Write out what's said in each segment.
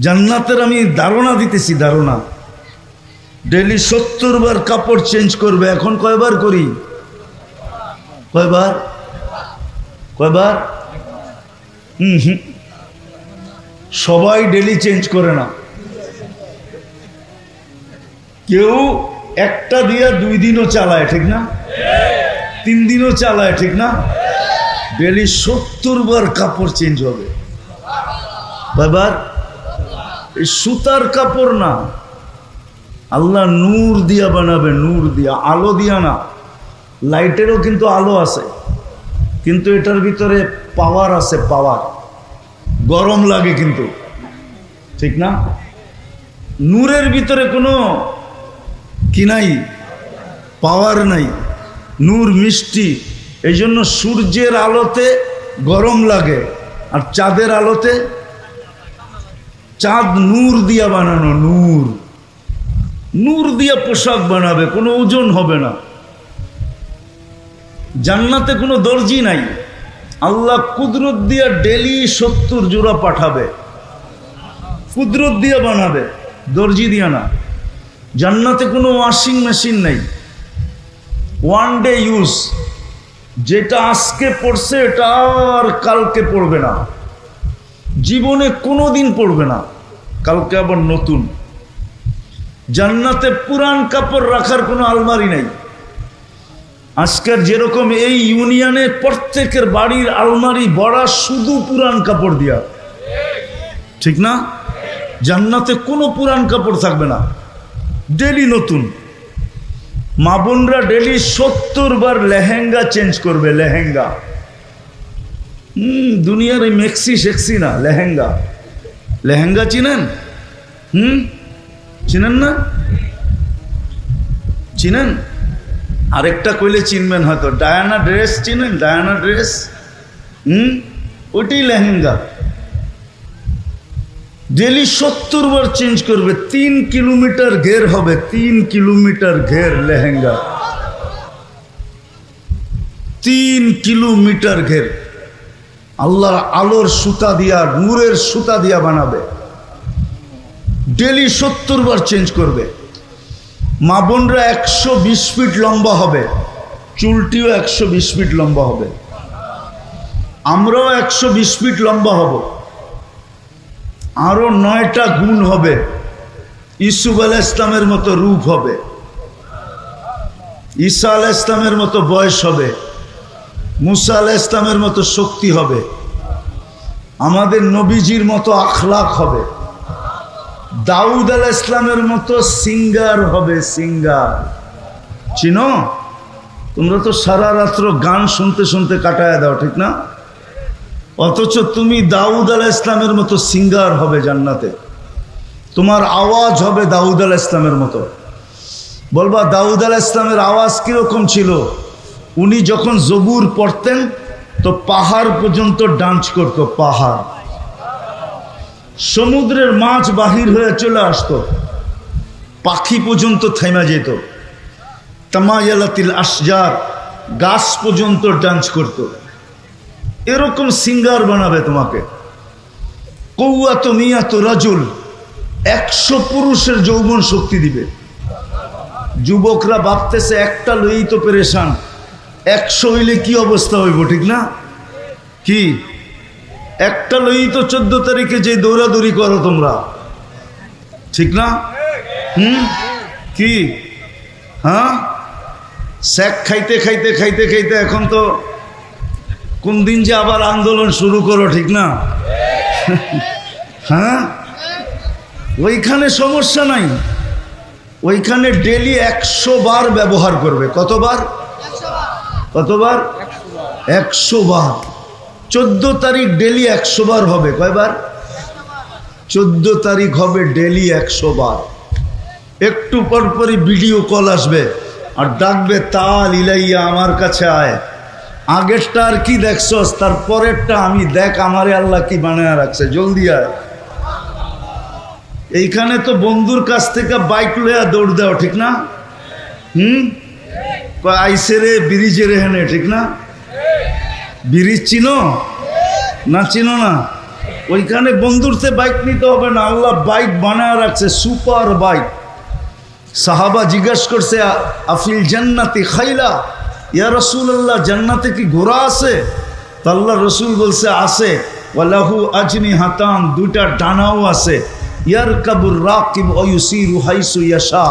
জান্নাতের আমি ধারণা দিতেছি, ধারণা। ডেলি সত্তর বার কাপড় চেঞ্জ করবে, এখন কয়বার করি? কয়বার? কয়বার? হুম হুম। সবাই ডেলি চেঞ্জ করে না। কেউ একটা দিয়া দুই দিনও চালায়, ঠিক না? তিন দিনও চালায়, ঠিক না? ডেলি সত্তর বার কাপড় চেঞ্জ হবে। বাবার এই সুতার কাপড় না। আল্লাহ নূর দিয়া বানাবে, নূর দিয়া, আলো দিয়া না। লাইটেরও কিন্তু আলো আছে, কিন্তু এটার ভিতরে পাওয়ার আছে, পাওয়ার। গরম লাগে কিন্তু, ঠিক না? নূরের ভিতরে কোনো কি নাই, পাওয়ার নাই। নূর মিষ্টি এই জন্য সূর্যের আলোতে গরম লাগে, আর চাঁদের আলোতে চাঁদ নূর দিয়া বানানো নূর। নূর দিয়া পোশাক বানাবে, কোনো ওজন হবে না। জান্নাতে কোনো দর্জি নাই। আল্লাহ কুদরত দিয়া ডেলি সত্তর জোড়া পাঠাবে। কুদরত দিয়া বানাবে, দর্জি দিয়া না। জান্নাতে কোনো ওয়াশিং মেশিন নাই। ওয়ান ডে ইউজ যেটা আজকে পড়ছে, এটা আর কালকে পড়বে না। জীবনে কোনো দিন পড়বে না। কালকে আবার নতুন। জান্নাতে পুরান কাপড় রাখার কোনো আলমারি নাই। আজকের যেরকম এই ইউনিয়নে প্রত্যেকের বাড়ির আলমারি বড়া শুধু পুরান কাপড় দিয়া। ঠিক না? জান্নাতে কোনো পুরান কাপড় থাকবে না। ডেলি নতুন। মা বোনরা ডেলি সত্তর বার লেহেঙ্গা চেঞ্জ করবে, লেহেঙ্গা। দুনিয়ার এই মেক্সি সেক্সি না, লেহেঙ্গা। লেহেঙ্গা চিনেন? হুম? চিনেন না? চিনেন? আরেকটা কইলে চিনবেন হয়তো। ডায়ানা ড্রেস চিনেন? Diana dress? হুম? ওইটাই লেহেঙ্গা। ডেলি সত্তর বার চেঞ্জ করবে, তিন কিলোমিটার ঘের হবে, তিন কিলোমিটার ঘের লেহেঙ্গা। তিন কিলোমিটার ঘের। আল্লাহর আলোর সুতা দিয়া, নূরের সুতা দিয়া বানাবে। ডেলি সত্তর বার চেঞ্জ করবে। মা বোনরা একশো বিশ ফিট লম্বা হবে। চুলটিও একশো বিশ ফিট লম্বা হবে। আমরাও একশো বিশ ফিট লম্বা হব। আরও নয়টা গুণ হবে। ইসুফ আল ইসলামের মতো রূপ হবে। ঈসা আল ইসলামের মতো বয়স হবে। মুসা আল ইসলামের মতো শক্তি হবে। আমাদের নবীজির মতো আখলাক হবে। দাউদ আল ইসলামের মতো সিঙ্গার হবে সিঙ্গার। চিনো? তোমরা তো সারা রাত্র গান শুনতে শুনতে কাটায় দাও, ঠিক না? অথচ তুমি দাউদ আল ইসলামের মতো সিঙ্গার হবে জান্নাতে। তোমার আওয়াজ হবে দাউদ আল ইসলামের মতো। বলবা, দাউদ আল ইসলামের আওয়াজ কীরকম ছিল? উনি যখন জবুর পড়তেন, তো পাহাড় পর্যন্ত ডান্স করত, পাহাড়। সমুদ্রের মাছ বাহির হয়ে চলে আসতো। পাখি পর্যন্ত থেমা যেত। তামায়ালাতিল আসজার গাছ পর্যন্ত ডান্স করত। এরকম সিঙ্গার বানাবে তোমাকে। কৌয়াত মিয়াত রাজুল একশো পুরুষের যৌবন শক্তি দিবে। যুবকরা ভাবতেছে, একটা লই তো পেরেশান। একশো হইলে কি অবস্থা হইব, ঠিক না? কি? একটা লই তো চোদ্দ তারিখে যে দৌড়াদৌড়ি করো তোমরা। ঠিক না? হুম? কি? হ্যাঁ? স্যাক খাইতে খাইতে খাইতে খাইতে এখন তো কোন দিন যে আবার আন্দোলন শুরু করো, ঠিক না? হ্যাঁ? ওইখানে সমস্যা নাই। ওইখানে ডেলি একশো বার ব্যবহার করবে। কতবার? কতবার? একশো বার চোদ্দ তারিখ ডেলি একশো বার হবে। কয়বার? চোদ্দ তারিখ হবে ডেলি একশো বার একটু পরপরই ভিডিও কল আসবে। আর ডাকবে, তাল ইলাইয়া আমার কাছে আয়। আগেরটা আর কি দেখছস? তার পরেরটা আমি দেখ, আমারে আল্লাহ কি বানায় রাখছে। জলদি আয়। এইখানে তো বন্ধুর কাছ থেকে বাইক লইয়া দৌড় দেওয়া, ঠিক না? হুম? আইসে রে ব্রিজের এখানে ঠিক না? ব্রিজ চিনো? না চিনো না। ওইখানে বন্ধুরতে বাইক নিতে হবে না, আল্লাহ বাইক বানায় রাখছে সুপার বাইক সাহাবা জিজ্ঞাসা করছে, আফিল জান্নাতি খাইলা? ইয়া রসুল্লাহ জান্নাতে কি ঘোড়া আছে? তো আল্লাহ রসুল বলছে, আছে। ওয়ালাহু আজনি হাতান, দুইটা ডানাও আছে। ইয়ার কাবুর রাকিব অয়ুসি রুহাইসু ইয়াশা।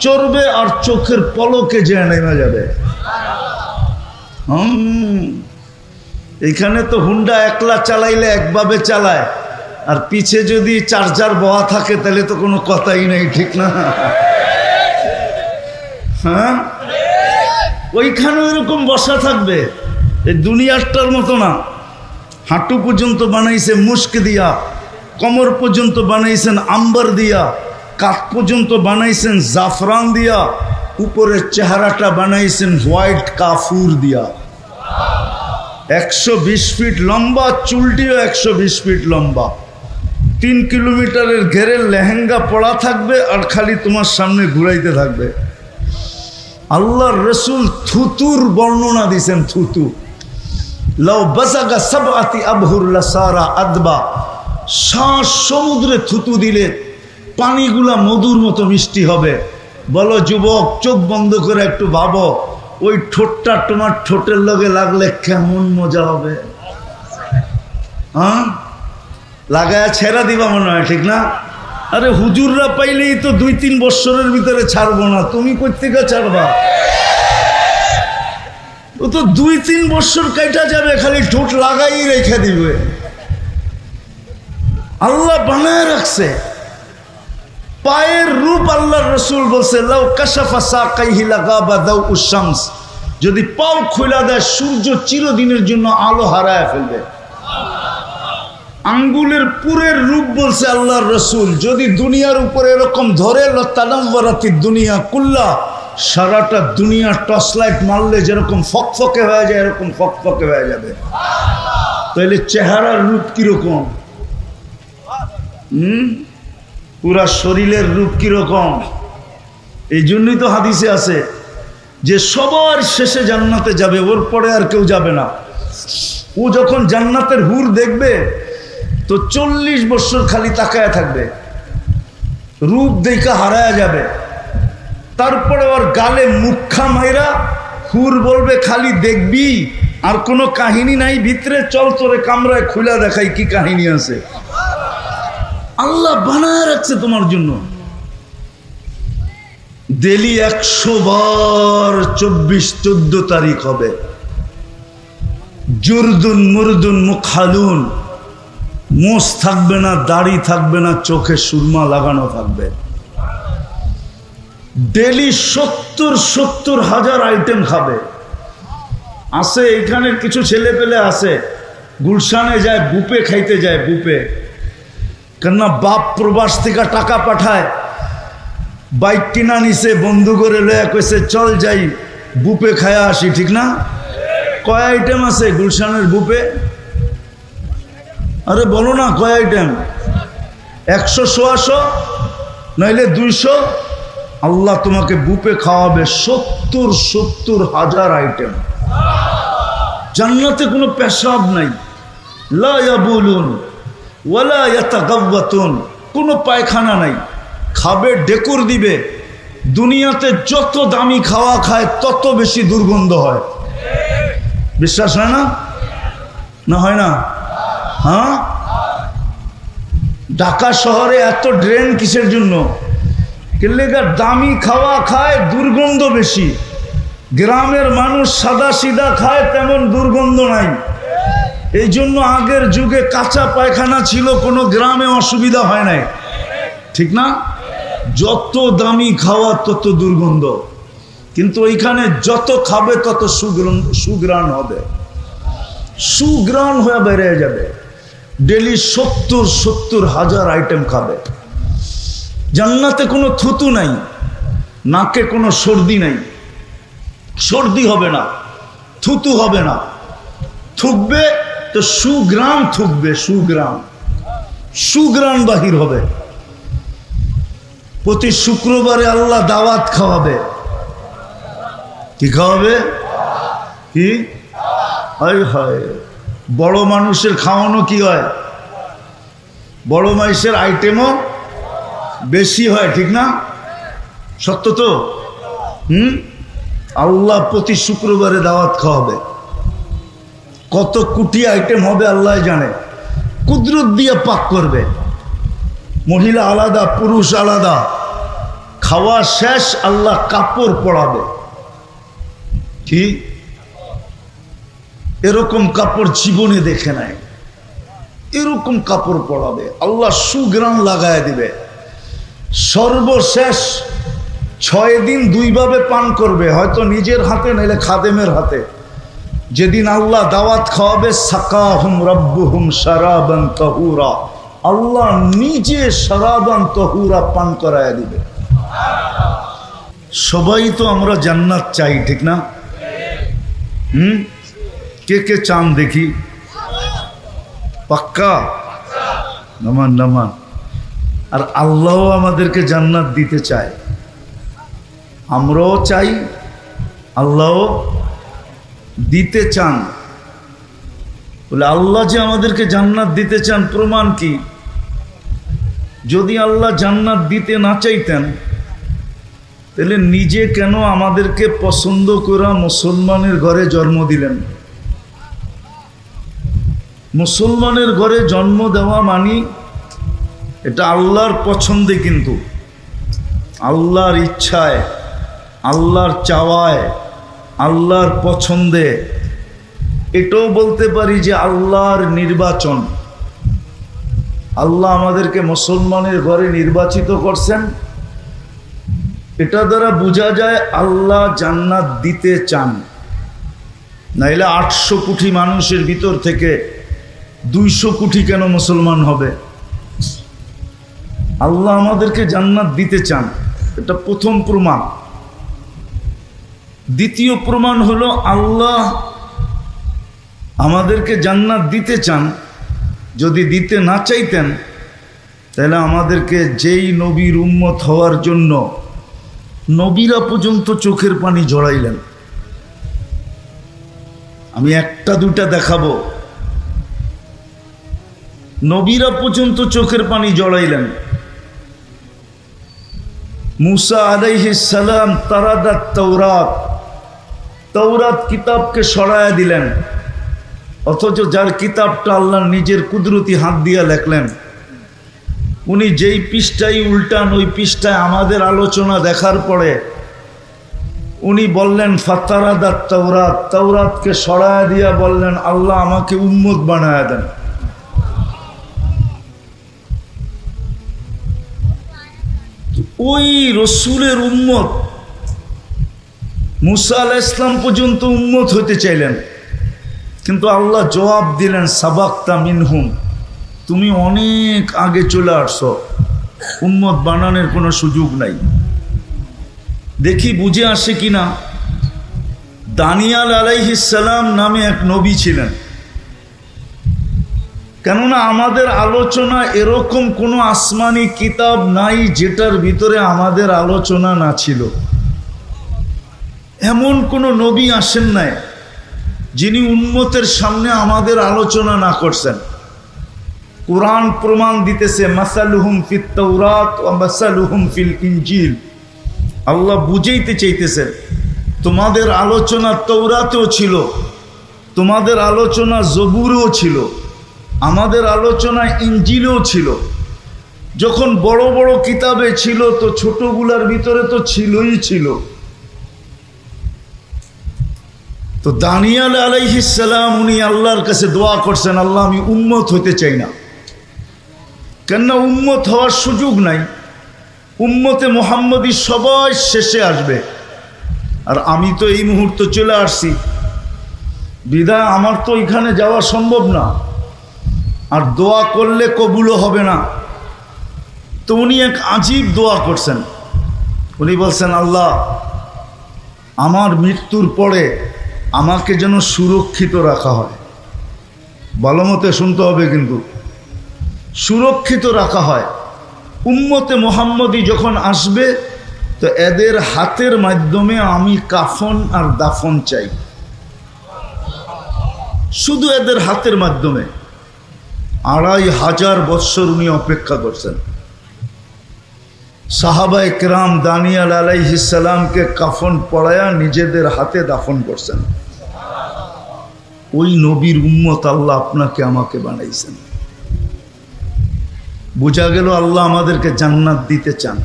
চড়বে আর চোখের পলকে যে নেমে যাবে। হুম। এখানে তো হুন্ডা একলা চালাইলে একভাবে চালায়। আর পিছে যদি চার্জার বহা থাকে, তাহলে তো কোনো কথাই নেই, ঠিক না? হ্যাঁ? ওইখানে এরকম বসা থাকবে। এই দুনিয়ারটার মতো না। হাঁটু পর্যন্ত বানাইছে মুস্ক দিয়া, কমর পর্যন্ত বানাইছেন আম্বার দিয়া। কাত পর্যন্ত বানাইছেন, জাফরান দিয়া, উপরের চেহারাটা বানাইছেন হোয়াইট কাফুর দিয়া। একশো বিশ ফিট লম্বা, চুলটিও একশো বিশ ফিট লম্বা। তিন কিলোমিটারের ঘেরের লেহেঙ্গা পড়া থাকবে আর খালি তোমার সামনে ঘুরাইতে থাকবে। আল্লাহর রসুল থুতুর বর্ণনা দিছেন থুতু। লাউ বাজাগা সব আতি আবহুল্লা সারা আদবা সমুদ্রে থুতু দিলে পানিগুলা মধুর মতো মিষ্টি হবে। বলো, যুবক, চোখ বন্ধ করে একটু ভাবো, ওই ঠোঁটটা তোমার ঠোঁটের লগে লাগলে কেমন মজা হবে? হ্যাঁ? লাগায় ছেড়া দিবা মনে হয়, ঠিক না? আরে হুজুররা পাইলেই তো দুই তিন বৎসরের ভিতরে ছাড়বো না, তুমি কোথেকে ছাড়বা? ও তো দুই তিন বছর কাইটা যাবে, খালি ঠোঁট লাগাই রেখে দিবে। আল্লাহ বানায় রাখছে। পায়ের রূপ আল্লাহর রসুল বলছে, লাউ কাশাফা সাকাইহি লাগাবা দাউ উশামস যদি পাও খোলা দেয়, সূর্য চিরদিনের জন্য আলো হারায় ফেলবে। আঙ্গুলের পুরের রূপ বলছে আল্লাহর রসুল, যদি দুনিয়ার উপরে এরকম ধরে লতানাম্বরাতি দুনিয়া কুল্লা। সারাটা দুনিয়া টর্চ লাইট মারলে যেরকম ফকফকে হয়ে যায়, এরকম ফকফকে হয়ে যাবে। তাহলে চেহারার রূপ কীরকম? হুম? পুরা শরীরের রূপ কীরকম? এই জন্যই তো হাদিসে আছে যে সবার শেষে জান্নাতে যাবে, ওর পরে আর কেউ যাবে না। ও যখন জান্নাতের হুর দেখবে, তো চল্লিশ বছর খালি তাকায় থাকবে। রূপ দেখা হারায় যাবে। তারপরে ওর গালে মুখা মাইরা হুর বলবে, খালি দেখবি, আর কোনো কাহিনী নাই, ভিতরে চল, তোরে কামরায় খুলে দেখাই কি কাহিনী আছে। আল্লাহ বানায় রাখছে তোমার জন্য। ডেলি একশো বার চব্বিশ, চোদ্দ তারিখ হবে। জুরদুন, মুরদুন, মুখালুন। মোষ থাকবে না, দাড়ি থাকবে না, চোখে সুরমা লাগানো থাকবে। ডেলি সত্তর সত্তর হাজার আইটেম খাবে। আছে, এখানের কিছু ছেলে পেলে আছে। গুলশানে যায়, বুপে খাইতে যায়, বুপে। কেননা বাপ প্রবাস থেকে টাকা পাঠায়। বাইক কিনা নিছে, বন্ধু করে লয়া কইছে, চল যাই, বুপে খায়া আসি ঠিক না? কয় আইটেম আছে গুলশানের বুপে? আরে বলো না, কয় আইটেম একশো, সোয়াশো, নইলে দুইশো? আল্লাহ তোমাকে বুপে খাওয়াবে সত্তর সত্তর হাজার আইটেম জান্নাতে কোনো পেশাব নাই। লা ইয়াবুলুন। ওয়ালা ইয়াতাগাওয়াতুন, কোনো পায়খানা নাই। খাবে, ডেকুর দিবে। দুনিয়াতে যত দামি খাওয়া খায়, তত বেশি দুর্গন্ধ হয়। বিশ্বাস হয় না? না হয় না? হ্যাঁ? ঢাকা শহরে এত ড্রেন কিসের জন্য? কেলেগার দামি খাওয়া খায়, দুর্গন্ধ বেশি। গ্রামের মানুষ সাদা সিধা খায়, তেমন দুর্গন্ধ নাই। এই জন্য আগের যুগে কাঁচা পায়খানা ছিল, কোনো গ্রামে অসুবিধা হয় নাই। ঠিক না? যত দামি খাওয়া, তত দুর্গন্ধ। কিন্তু ওইখানে যত খাবে, তত সুগ্রাণ সুগ্রাণ হবে। সুগ্রাণ হয়ে বেড়ে যাবে। ডেলি সত্তর সত্তর হাজার আইটেম খাবে। জান্নাতে কোনো থুতু নাই, নাকে কোনো সর্দি নাই। সর্দি হবে না, থুতু হবে না। থুকবে তো সুগ্রাম থুকবে সুগ্রাম। সুগ্রাম বাহির হবে। প্রতি শুক্রবারে আল্লাহ দাওয়াত খাওয়াবে। কি খাওয়াবে? কি? হয়। বড় মানুষের খাওয়ানো কি হয়? বড় মাইসের আইটেমও বেশি হয়, ঠিক না? সত্য তো? হুম? আল্লাহ প্রতি শুক্রবারে দাওয়াত খাওয়াবে। কত কুটি আইটেম হবে আল্লাহ জানে। কুদরত দিয়ে পাক করবে। মহিলা আলাদা, পুরুষ আলাদা। খাওয়া শেষ, আল্লাহ কাপড় পড়াবে কি? এরকম কাপড় জীবনে দেখে নাই। এরকম কাপড় পরাবে। আল্লাহ সুগ্রাম লাগায় দিবে। সর্বশেষ ছয় দিন দুইভাবে পান করবে। হয়তো নিজের হাতে নাইলে খাদেমের হাতে। যেদিন আল্লাহ দাওয়াত খাওয়াবে, সাকাহুম রব্বুহুম সারাবান তহুরা। আল্লাহ নিজে সারাবান তহুরা পান করায় দিবে। সবাই তো আমরা জান্নাত চাই, ঠিক না? হুম? কে কে চান দেখি? পাক্কা? নামান নামান। আর আল্লাহ আমাদেরকে জান্নাত দিতে চায়। আমরাও চাই আল্লাহ দিতে চান। বলে, আল্লাহ যে আমাদেরকে জান্নাত দিতে চান, প্রমাণ কি? যদি আল্লাহ জান্নাত দিতে না চাইতেন, তাহলে নিজে কেন আমাদেরকে পছন্দ করা মুসলমানের ঘরে জন্ম দিলেন? মুসলমানের ঘরে জন্ম দেওয়া মানি এটা আল্লাহর পছন্দে কিন্তু। আল্লাহর ইচ্ছায়, আল্লাহর চাওয়ায় আল্লাহর পছন্দে। এটাও বলতে পারি যে আল্লাহর নির্বাচন। আল্লাহ আমাদেরকে মুসলমানের ঘরে নির্বাচিত করছেন। এটা দ্বারা বোঝা যায় আল্লাহ জান্নাত দিতে চান। নাইলে আটশো কোটি মানুষের ভিতর থেকে দুইশো কোটি কেন মুসলমান হবে? আল্লাহ আমাদেরকে জান্নাত দিতে চান। এটা প্রথম প্রমাণ। দ্বিতীয় প্রমাণ হলো আল্লাহ আমাদেরকে জান্নাত দিতে চান। যদি দিতে না চাইতেন, তাহলে আমাদেরকে যেই নবীর উম্মত হওয়ার জন্য নবীরা পর্যন্ত চোখের পানি জড়াইলেন আমি একটা দুইটা দেখাবো। নবীরা পর্যন্ত চোখের পানি জড়াইলেন মুসা সালাম তারাদাত তৌরাত তৌরাত কিতাবকে সরায়া দিলেন। অথচ যার কিতাবটা আল্লাহ নিজের কুদরতি হাত দিয়া লেখলেন, উনি যেই পৃষ্ঠায় উল্টান, ওই পৃষ্ঠায় আমাদের আলোচনা দেখার পরে উনি বললেন, ফাতারাদাত তৌরাত তৌরাতকে সরায়া দিয়া বললেন, আল্লাহ আমাকে উম্মত বানায় দেন। ওই রসুলের উম্মত মুসা আল ইসলাম পর্যন্ত উম্মত হতে চাইলেন। কিন্তু আল্লাহ জবাব দিলেন, সাবাক্তা মিনহুম, তুমি অনেক আগে চলে আসছো। উম্মত বানানোর কোনো সুযোগ নাই। দেখি বুঝে আসে কিনা, দানিয়াল আলাইহিসাল্লাম নামে এক নবী ছিলেন। কেননা আমাদের আলোচনা এরকম কোনো আসমানি কিতাব নাই, যেটার ভিতরে আমাদের আলোচনা না ছিল। এমন কোনো নবী আসেন নাই, যিনি উন্মতের সামনে আমাদের আলোচনা না করছেন। কোরআন প্রমাণ দিতেছে, মাসালুহুম ফিত তৌরাত ফিল ইঞ্জিল আল্লাহ বুঝাইতে চাইতেছেন তোমাদের আলোচনা তৌরাতেও ছিল, তোমাদের আলোচনা জবুরেও ছিল, আমাদের আলোচনা ইঞ্জিলেও ছিল। যখন বড় বড় কিতাবে ছিল তো ছোটগুলার ভিতরে তো ছিলই ছিল। তো দানিয়াল আলাইহিসাল্লাম উনি আল্লাহর কাছে দোয়া করছেন, আল্লাহ আমি উন্মত হইতে চাই না। কেননা উন্মত হওয়ার সুযোগ নাই। উম্মতে মোহাম্মদী সবাই শেষে আসবে। আর আমি তো এই মুহূর্তে চলে আসছি। বিদায় আমার তো এখানে যাওয়া সম্ভব না। আর দোয়া করলে কবুলও হবে না। তো উনি এক আজীব দোয়া করছেন। উনি বলছেন, আল্লাহ, আমার মৃত্যুর পরে আমাকে যেন সুরক্ষিত রাখা হয়। ভালো মতে শুনতে হবে কিন্তু। সুরক্ষিত রাখা হয়। উম্মতে মোহাম্মদী যখন আসবে, তো এদের হাতের মাধ্যমে আমি কাফন আর দাফন চাই। শুধু এদের হাতের মাধ্যমে। আড়াই হাজার বৎসর উনি অপেক্ষা করছেন। সাহাবা একরাম দানিয়াল আলাইহিসালামকে কাফন পড়ায়া নিজেদের হাতে দাফন করছেন। ওই নবীর উম্মত আল্লাহ আপনাকে আমাকে বানাইছেন। বোঝা গেল আল্লাহ আমাদেরকে জান্নাত দিতে চান।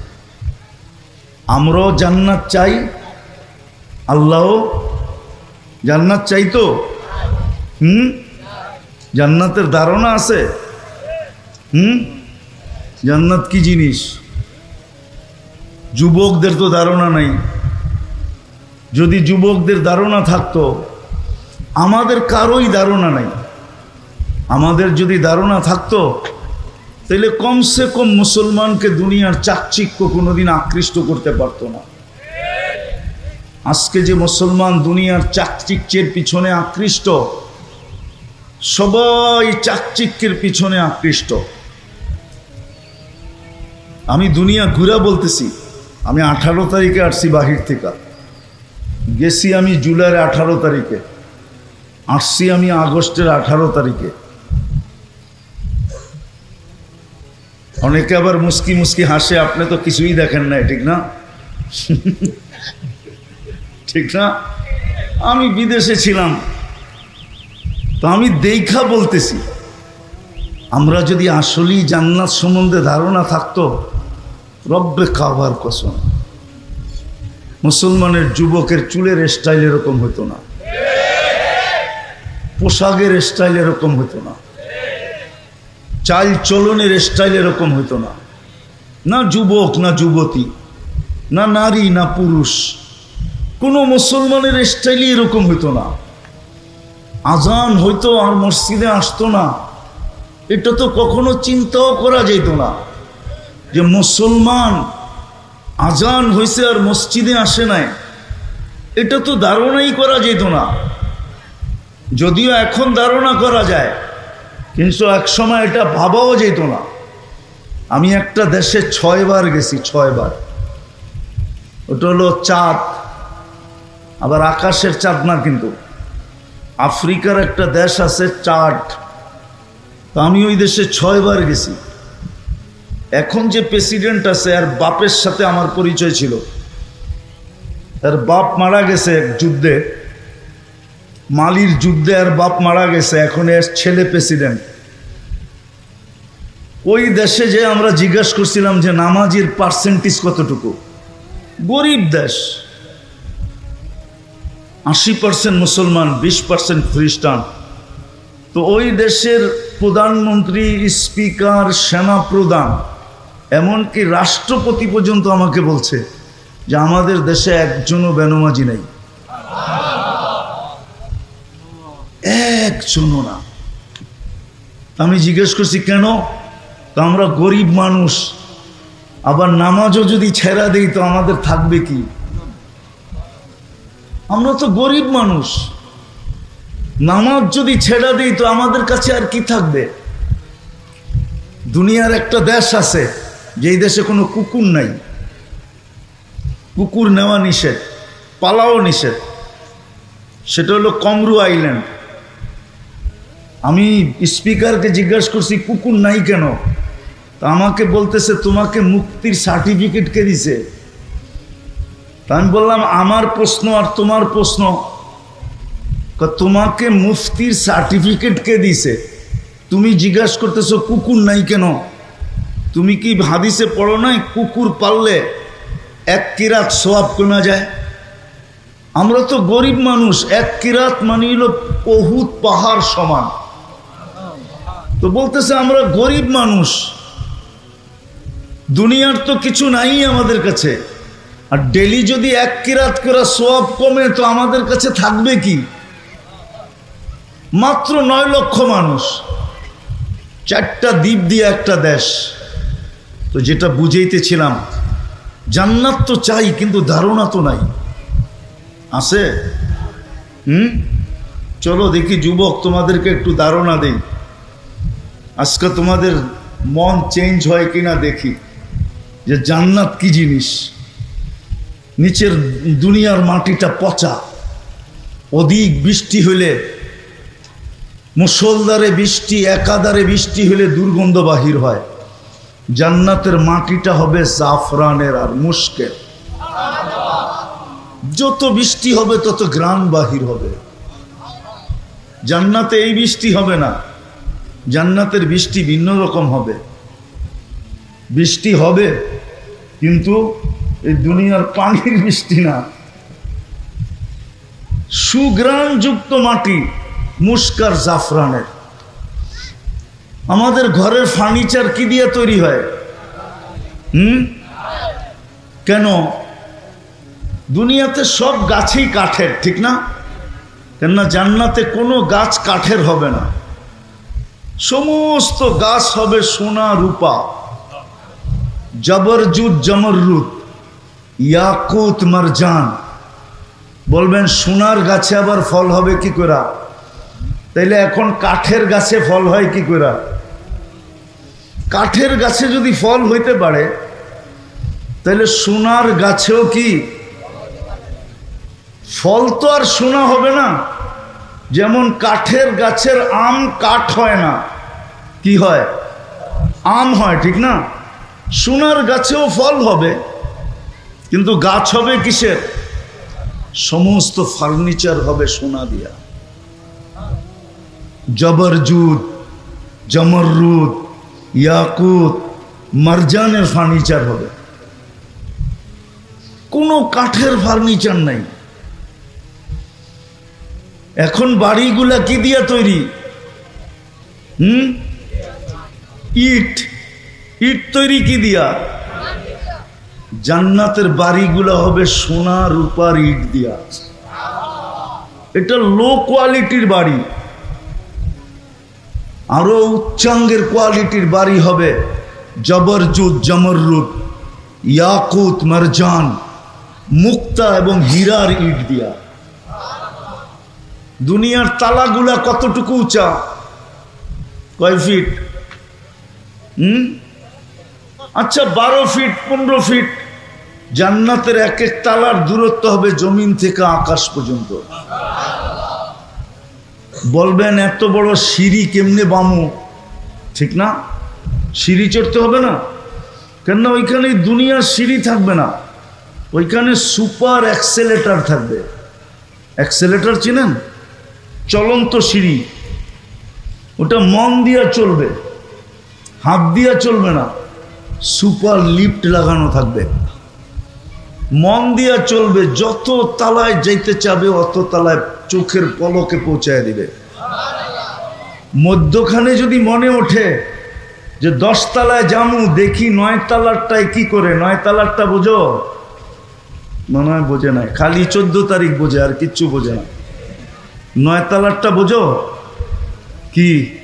আমরাও জান্নাত চাই, আল্লাহও। জান্নাত চাই তো? হুম? জান্নাতের ধারণা আছে। হুম? জান্নাত কি জিনিস? যুবকদের তো ধারণা নাই। যদি যুবকদের ধারণা থাকতো, আমাদের কারোই ধারণা নাই। আমাদের যদি ধারণা থাকতো, তাহলে কমসে কম মুসলমানকে দুনিয়ার চাকচিক্য কোনোদিন আকৃষ্ট করতে পারতো না। আজকে যে মুসলমান দুনিয়ার চাকচিক্যের পিছনে আকৃষ্ট, সবাই চাকচিক্যের পিছনে আকৃষ্ট। আমি দুনিয়া ঘুরা বলতেছি আমি আঠারো তারিখে আসছি বাহির থেকে। গেছি আমি জুলাইয়ের আঠারো তারিখে। আসছি আমি আগস্টের আঠারো তারিখে। অনেকে আবার মুস্কি মুস্কি হাসে, আপনি তো কিছুই দেখেন না ঠিক না? ঠিক না? আমি বিদেশে ছিলাম। তো আমি দেখা বলতেছি। আমরা যদি আসলেই জান্নাত সম্বন্ধে ধারণা থাকতো রব্বে খাবার কসম। মুসলমানের যুবকের চুলের স্টাইল এরকম হতো না। পোশাকের স্টাইল এরকম হতো না। চাল চলনের স্টাইল এরকম হতো না। না যুবক, না যুবতী, না নারী, না পুরুষ, কোনো মুসলমানের স্টাইলই এরকম হতো না। আজান হইতো আর মসজিদে আসতো না। এটা তো কখনো চিন্তাও করা যেত না। যে মুসলমান আজান হয়েছে আর মসজিদে আসে নাই, এটা তো ধারণাই করা যেত না। যদিও এখন ধারণা করা যায়, কিন্তু এক সময় এটা ভাবাও যেত না। আমি একটা দেশে ছয়বার গেছি, ছয়বার। ওটা হলো চাঁদ, আবার আকাশের চাঁদ না কিন্তু। আফ্রিকার একটা দেশ আছে চাঁদ। তো আমি ওই দেশে ছয়বার গেছি। এখন যে প্রেসিডেন্ট আছে, আর বাপের সাথে আমার পরিচয় ছিল। তার বাপ মারা গেছে এক যুদ্ধে। মালির যুদ্ধে আর বাপ মারা গেছে, এখন এর ছেলে প্রেসিডেন্ট ওই দেশে যে আমরা জিজ্ঞাসা করছিলাম যে নামাজির পার্সেন্টেজ কতটুকু? গরিব দেশ। আশি পার্সেন্ট মুসলমান, বিশ পার্সেন্ট খ্রিস্টান। তো ওই দেশের প্রধানমন্ত্রী, স্পিকার সেনা প্রধান এমনকি রাষ্ট্রপতি পর্যন্ত আমাকে বলছে যে আমাদের দেশে একজনও বেনমাজি নেই। একজনও না। আমি জিজ্ঞেস করছি, কেন? তো আমরা গরিব মানুষ। আবার নামাজও যদি ছেড়া দিই তো আমাদের থাকবে কি? আমরা তো গরিব মানুষ। নামাজ যদি ছেড়া দিই তো আমাদের কাছে আর কি থাকবে? দুনিয়ার একটা দেশ আছে যেই দেশে কোনো কুকুর নাই। কুকুর নেওয়া নিষেধ, পালাও নিষেধ। সেটা হলো কমরু আইল্যান্ড। আমি স্পিকারকে জিজ্ঞাসা করছি, কুকুর নাই কেন? তা আমাকে বলতেছে, তোমাকে মুক্তির সার্টিফিকেট কে দিছে? তা আমি বললাম, আমার প্রশ্ন আর তোমার প্রশ্ন। তোমাকে মুফতির সার্টিফিকেট কে দিছে? তুমি জিজ্ঞাসা করতেছো, কুকুর নাই কেন? তুমি কি হাদিসে পড়ো নাই? কুকুর পাললে এক কিরাত সোয়াব কমা যায়? আমরা তো গরিব মানুষ, এক কিরাত মানে হলো বহুত পাহাড় সমান। তো বলতেছে, আমরা গরিব মানুষ। দুনিয়ার তো কিছু নাই আমাদের কাছে। আর ডেলি যদি এক কিরাত করে সোয়াব কমে, তো আমাদের কাছে থাকবে কি? মাত্র নয় লক্ষ মানুষ। চারটা দ্বীপ দিয়ে একটা দেশ। তো যেটা বুঝাইতেছিলাম, জান্নাত তো চাই কিন্তু ধারণা তো নাই। আছে? হুম? চলো দেখি যুবক তোমাদেরকে একটু ধারণা দেই। আজকে তোমাদের মন চেঞ্জ হয় কিনা দেখি, যে জান্নাত কি জিনিস? নিচের দুনিয়ার মাটিটা পচা, অধিক বৃষ্টি হলে মুসলদারে বৃষ্টি একাদারে বৃষ্টি হলে দুর্গন্ধ বাহির হয়। জান্নাতের মাটিটা হবে জাফরানের আর মুস্কের যত বৃষ্টি হবে, তত গ্রাম বাহির হবে। জান্নাতে এই বৃষ্টি হবে না। জান্নাতের বৃষ্টি ভিন্ন রকম হবে। বৃষ্টি হবে, কিন্তু এই দুনিয়ার পানির বৃষ্টি না। সুগ্রাণযুক্ত মাটি মুস্কার জাফরানের। আমাদের ঘরের ফার্নিচার কি দিয়ে তৈরি হয়? হুম? কেন? দুনিয়াতে সব গাছেই কাঠের, ঠিক না? কেননা জান্নাতে কোনো গাছ কাঠের হবে না। সমস্ত গাছ হবে সোনা রূপা। জবরজুদ জমররুদ ইয়াকুত মারজান। বলবেন, সোনার গাছে আবার ফল হবে কি করে? তাইলে এখন কাঠের গাছে ফল হয় কি করে? কাঠের গাছে যদি ফল হইতে পারে, তাহলে সোনার গাছেও কি? ফল তো আর সোনা হবে না। যেমন কাঠের গাছের আম কাঠ হয় না। কি হয়? আম হয়, ঠিক না? সোনার গাছেও ফল হবে, কিন্তু গাছ হবে কিসের? সমস্ত ফার্নিচার হবে সোনা দিয়া। জবরজুদ জমররুদ ইয়াকুত মারজানের ফার্নিচার হবে। কোনো কাঠের ফার্নিচার নাই। এখন বাড়িগুলা কি দিয়া তৈরি? হুম? ইট। ইট তৈরি কি দিয়া? জান্নাতের বাড়িগুলা হবে সোনা, রূপার ইট দিয়া। এটা লো কোয়ালিটির বাড়ি। আরও উচ্চাঙ্গের কোয়ালিটির বাড়ি হবে। জবরজুদ জমররুদ ইয়াকুত, মারজান, মুক্তা এবং হীরার ইট দিয়া। দুনিয়ার তালাগুলা কতটুকু উঁচা? কয় ফিট? হুম? আচ্ছা বারো ফিট, পনেরো ফিট। জান্নাতের এক এক তালার দূরত্ব হবে জমিন থেকে আকাশ পর্যন্ত। বলবেন, এত বড় সিঁড়ি কেমনে বামু? ঠিক না? সিঁড়ি চড়তে হবে না। কেননা ওইখানে দুনিয়ার সিঁড়ি থাকবে না। ওইখানে সুপার অ্যাক্সেলেটার থাকবে। অ্যাক্সেলেটার চিনেন? চলন্ত সিঁড়ি। ওটা মন দিয়া চলবে। হাত দিয়া চলবে না। সুপার লিফট লাগানো থাকবে। মন দিয়া চলবে, যত তালায় যাইতে চাবে, অত তালায় চোখের পলকে পৌঁছায় দিবে। মধ্যখানে যদি মনে ওঠে যে দশ তালায় জামু দেখি নয় তালারটায় কি করে? নয় তালারটা বোঝো? মনে হয় বোঝে না খালি চোদ্দ তারিখ বোঝে, আর কিচ্ছু বোঝে না। নয় তালারটা বোঝো? কি?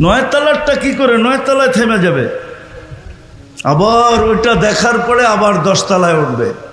নয় তালারটা কি করে? নয় তালায় থেমে যাবে। আবার ওইটা দেখার পরে আবার দশতলায় উঠবে।